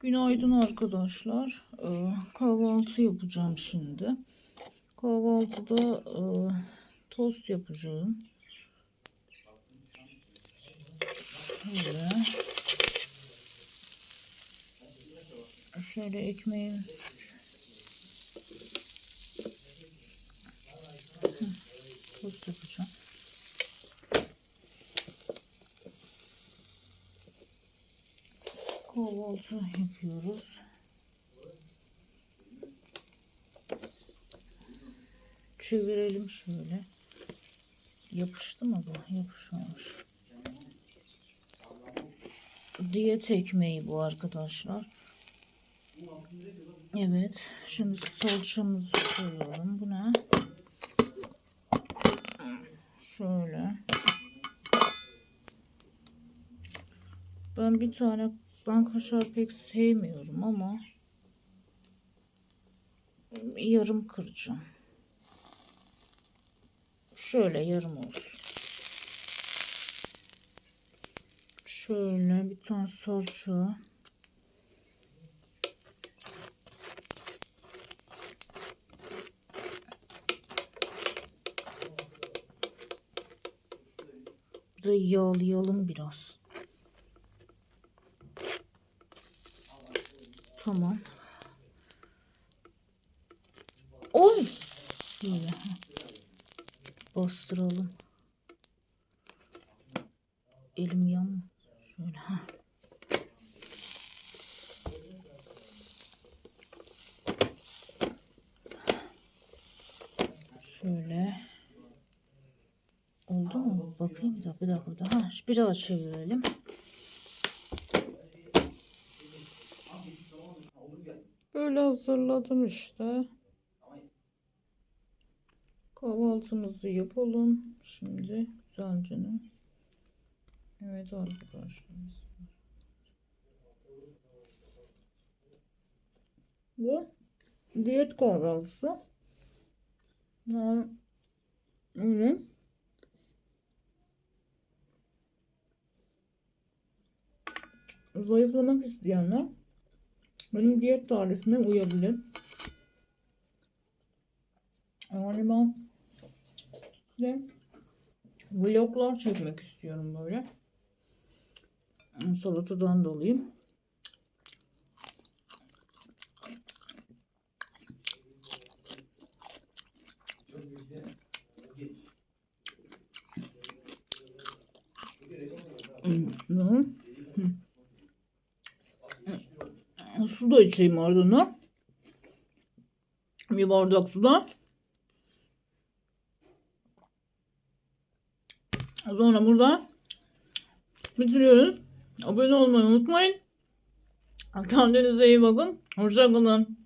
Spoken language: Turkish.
Günaydın arkadaşlar. Ee, kahvaltı yapacağım şimdi. Kahvaltıda e, tost yapacağım. Şöyle. Şöyle ekmeğim. Hı, Tost yapacağım. Kahvaltı yapıyoruz. Çevirelim şöyle. Yapıştı mı bu? Yapışmamış. Diyet ekmeği bu arkadaşlar. Evet. Şimdi salçamızı koyalım. Bu ne? Şöyle. Ben bir tane ben kaşar pek sevmiyorum ama yarım kıracağım. Şöyle yarım olsun. Şöyle bir tane salça. Bir de yağlayalım biraz. Tamam. Oy. Böyle. Bastıralım. Elim yan. Şöyle. Ha. Şöyle. Oldu mu? Bakayım bir dakika, bir dakika. Ha, bir daha çevirelim. Böyle hazırladım işte. Kahvaltımızı yapalım. Şimdi güzelce. Evet arkadaşlar. Bu diyet kahvaltısı. Yani öyle. Zayıflamak isteyenler benim diyet tarifime uyabilir. Yani ben size vloglar çekmek istiyorum böyle. Salatadan dolayı. Hı. Su da içeyim ardından. Bir bardak suda. Sonra burada bitiriyoruz. Abone olmayı unutmayın. Kendinize iyi bakın. Hoşçakalın.